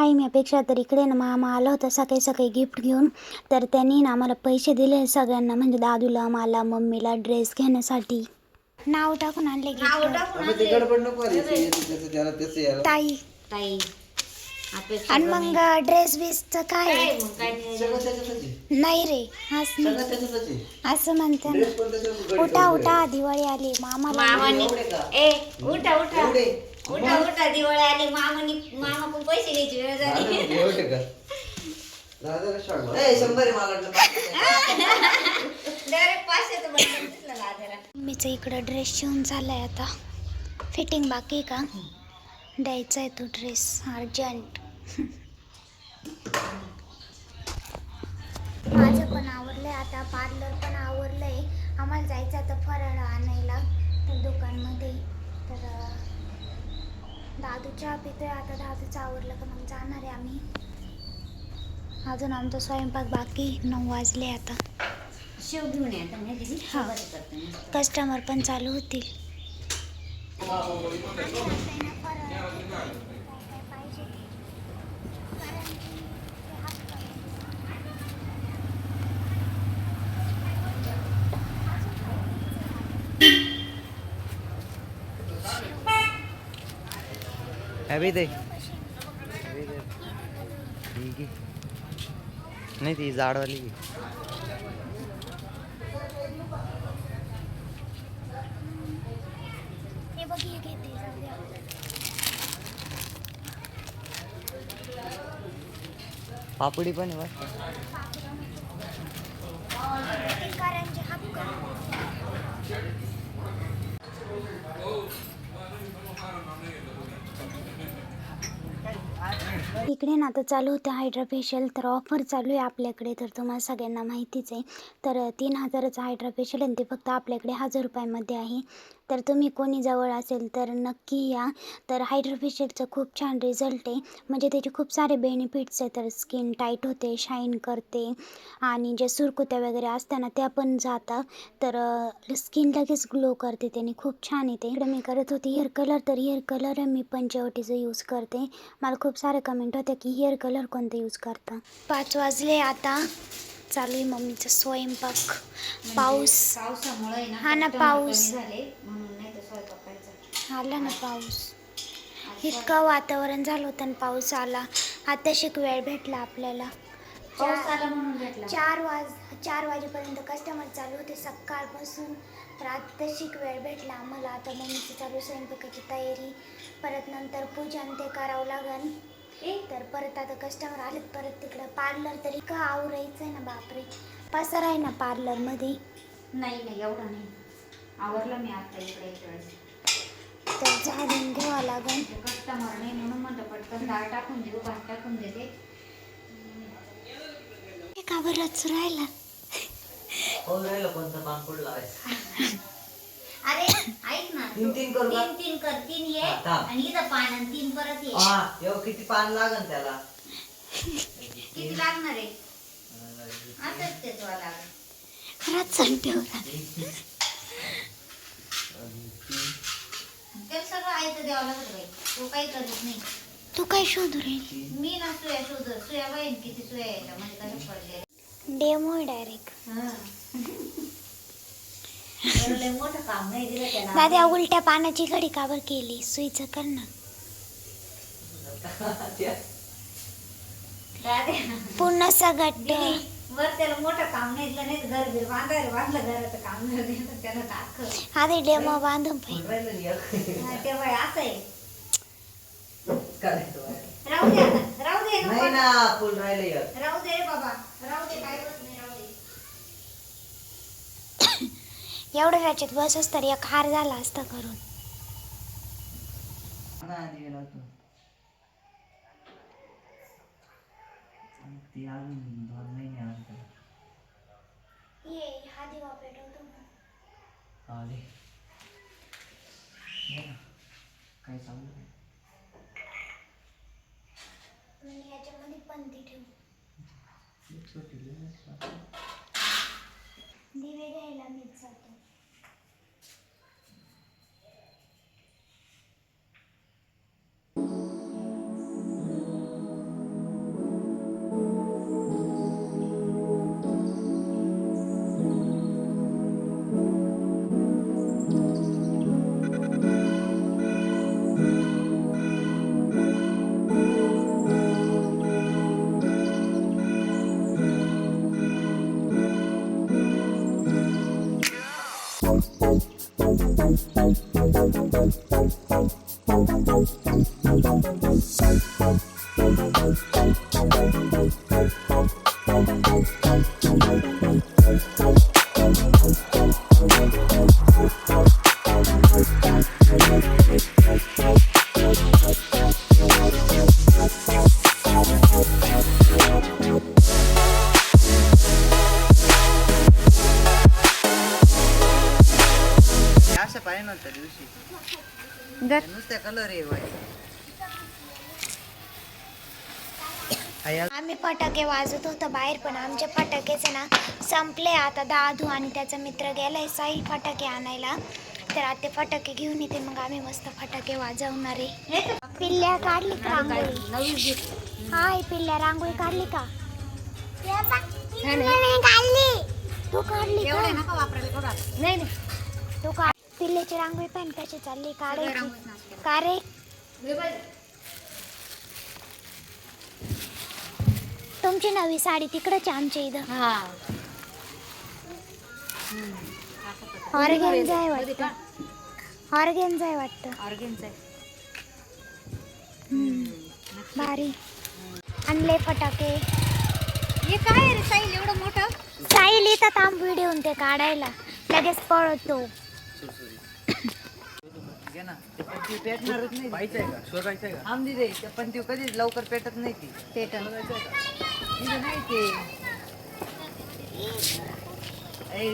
आई मी अपेक्षा तर इकडे ना मामा आला होता सकाळी सकाळी गिफ्ट घेऊन. तर त्यांनी ना आम्हाला पैसे दिले सगळ्यांना म्हणजे दादूला मला मम्मीला ड्रेस घेण्यासाठी. नाव टाकून आणले ताई. ताई अपेक्षा आणि. मग ड्रेस बिसचं काय? काय मग? काय नाही. रे असं म्हणते उठा उठा दिवाळी आली? ए उठा उठा? उठा उठा दिवाळी आली मामानी मामाकडून पैसे घ्यायची वेळ झाली. एवढे का? दादा शॉर्ट ए शंभर आहे मला वाटलं डायरेक्ट पाचशे तर बंद दिसलं लाजाला मम्मीचं इकडं ड्रेस शिवून झालाय आता. फिटिंग बाकी आहे का? द्यायचा आहे तो ड्रेस अर्जंट माझं पण आवरलंय आता पार्लर पण आवरलंय. आम्हाला जायचं आता फराळ आणायला तर दुकानमध्ये. तर अं, दादू चहा पितोय आता दादूचं आवरलं का मग जाणार आहे आम्ही. अजून आमचा स्वयंपाक बाकी नऊ वाजले आता. शेव घेऊन या दिदी. हा. कस्टमर पण चालू होतील. हॅवी दे नाही ती जाडवाली. पापडी पण आहे. इकडे ना आता चालू होतं हायड्रा फेशियल तर ऑफर चालू आहे आपल्याकडे. तर तुम्हाला सगळ्यांना माहितीच आहे. तर तीन हजाराचं हायड्रा फेशियल आणि ते फक्त आपल्याकडे हजार रुपयामध्ये आहे. तर तुम्ही कोणी जवळ असेल तर नक्की या. तर हायड्रोफेशियलचं खूप छान रिझल्ट आहे. म्हणजे त्याचे खूप सारे बेनिफिट्स आहे. तर स्किन टाईट होते शाईन करते आणि जे सुरकुत्या वगैरे असताना त्या पण जातात. तर स्किन लगेच ग्लो करते त्याने. खूप छान येते इकडे मी करत होती हेअर कलर तर हेअर कलर मी पंचवटीचं यूज करते. मला खूप सारे कमेंट होते की हेअर कलर कोणतं यूज करता? पाच वाजले आता. चालू आहे मम्मीचा स्वयंपाक. पाऊस. पावसामुळे ना हा ना, पाऊस. कमी झाले म्हणून नाही तर स्वयंपाक करायचा. आला ना पाऊस. इतकं वातावरण झालं होतं आणि पाऊस आला. आता शिक वेळ भेटला आपल्याला. पाऊस आला म्हणून भेटला. चार वाज चार वाजेपर्यंत कस्टमर चालू होते सकाळपासून. तर आता शिक वेळ भेटला आम्हाला. आता मम्मीची चालू स्वयंपाकाची तयारी. परत नंतर पूजन ते करावं लागन. ए, तर परत आता कस्टमर आलेत परत तिकडं पार्लर तरी का आवरायचं आहे ना बापरे. पसार आहे ना पार्लरमध्ये नाही नाही एवढा नाही. आवरलं मी आता इकडे एक वेळेस. तर झाडून घ्यावं लागन. कस्टमर नाही म्हणून म्हणलं पटकन डाळ टाकून देऊ भात टाकून देते. हे का बरंच राहिला कोणतं पानपुड लावायचं अरे तीन तीन करू का? तीन तीन कर तीन ये. हा, थांब. आणि इथं पान आणि तीन परत ये. हा एवढं किती पान लागन त्याला? किती लागणार आहे? असंच ते तुला लागेल खरंच सांगते बघा. ते सगळं आयतं द्यावं लागत बाई. तू काही करत नाही. तू काय शोधू राहील? मी ना सुया शोध सुया बाईन किती सुया याच्यामध्ये कसे पडले डेमो डायरेक्ट लय मोठं काम नाही दिलं त्याला दादा उलट्या पानाची घडी काबर केली? सुईचं कर ना पूर्ण सगट. दिदी, वर त्याला मोठं काम नाही दिलं नाही तर घर बीर बांधायला बांधलं घराचं काम नाही दिलं तर त्याला टाक आधी डेमो बांधून पाहिजे तेव्हा असं आहे. करायचं राहू दे आता राहू दे नको. नाही ना फुल राहिलं एक राहू दे रे बाबा राहू दे काय होत नाही राहू दे एवढं त्याच्यात बसच तर एक हार झाला असता करून. काय चालू? याच्यामध्ये पंथी ठेवू एक छोटी लिहिलंच का? दिवे घ्यायला मीच जातो असं आम्ही फटाके वाजत होतो बाहेर पण आमचे फटाकेच ना संपले. आता दादू आणि त्याचा मित्र गेलाय साहिल फटाके आणायला. तर आता ते फटाके घेऊन येते मग आम्ही मस्त फटाके वाजवणार आहे. पिल्ल्या काढली का रांगोळी हाय पिल्ल्या रांगोळी काढली का? काढली. तू काढली का? नाही तू काढ. पिल्ल्याची रांगोळी पण कशी चालली? काढायची का रे? तुमची नवी साडी तिकडच आहे आमच्या इथं. हा. ऑर्गेन्झा आहे वाटतं. ऑर्गेन्झा आहे वाटतं. ऑर्गेनचं भारी. आणले फटाके. हे काय रे साईल एवढं मोठं? साईल येतात थांब व्हिडिओ ते काढायला. लगेच पळतो. पेटणारच नाही. पाहिजे का? शोधायचं आहे का थांब दे ते कधीच लवकर पेटत नाही ती. पेटन इथं नाही ते ए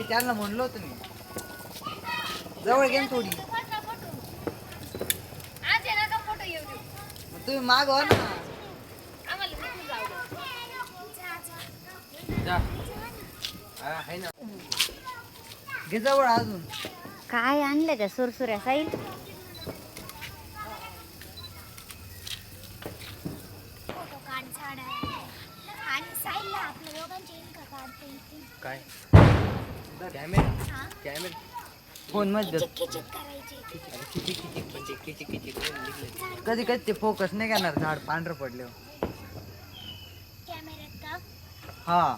त्यांना म्हणलो होतो मी. जवळ घे ना थोडी. मग तुम्ही मागवा ना. घे जवळ अजून. काय आणलं त्या सुरसुऱ्या साईल आणि साईडला आपल्या दोघांची इन्का काढता येतील. काय? हा? कॅमेरा? फोनमध्ये करायची. कधी कधी ते फोकस नाही घेणार झाड पांढरं कॅमेऱ्यात का? हा.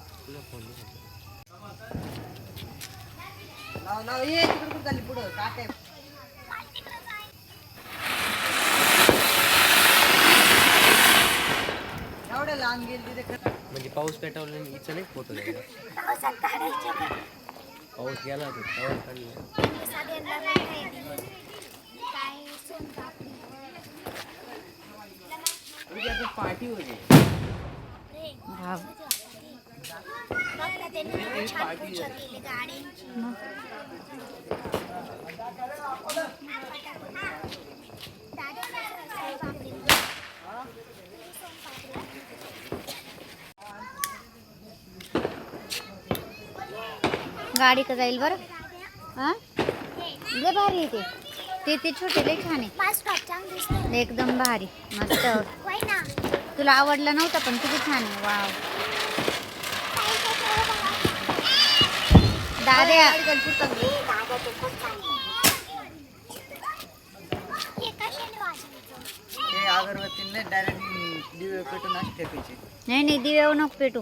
लाव लाव ये तिकडे कुठं चालली पुढं? काय एवढ्या म्हणजे पाऊस पेटवला आणि हिचं नाही फोटो घ्यायला पावसात काढायचे का पाऊस गेला होता तेव्हा काढला म्हणजे सगळ्यांना भेटाय दिली. काय सोनपापडी. पार्टी होती रे, बघ ना त्यांनी किती छान पूजा केली गाड्यांची दादा काय सोनपापडी. गाडी का जाईल बरं. हा? लय भारी आहे ते. ते ते छोटे लय छान आहे. एकदम भारी मस्त. तुला आवडला नव्हता पण किती छान आहे. वाव. दाद्या. हे कशाने वाजवायचं? ते? अगरबत्तीने डायरेक्ट दिवे पेटून नाही नाही दिवे नको पेटू.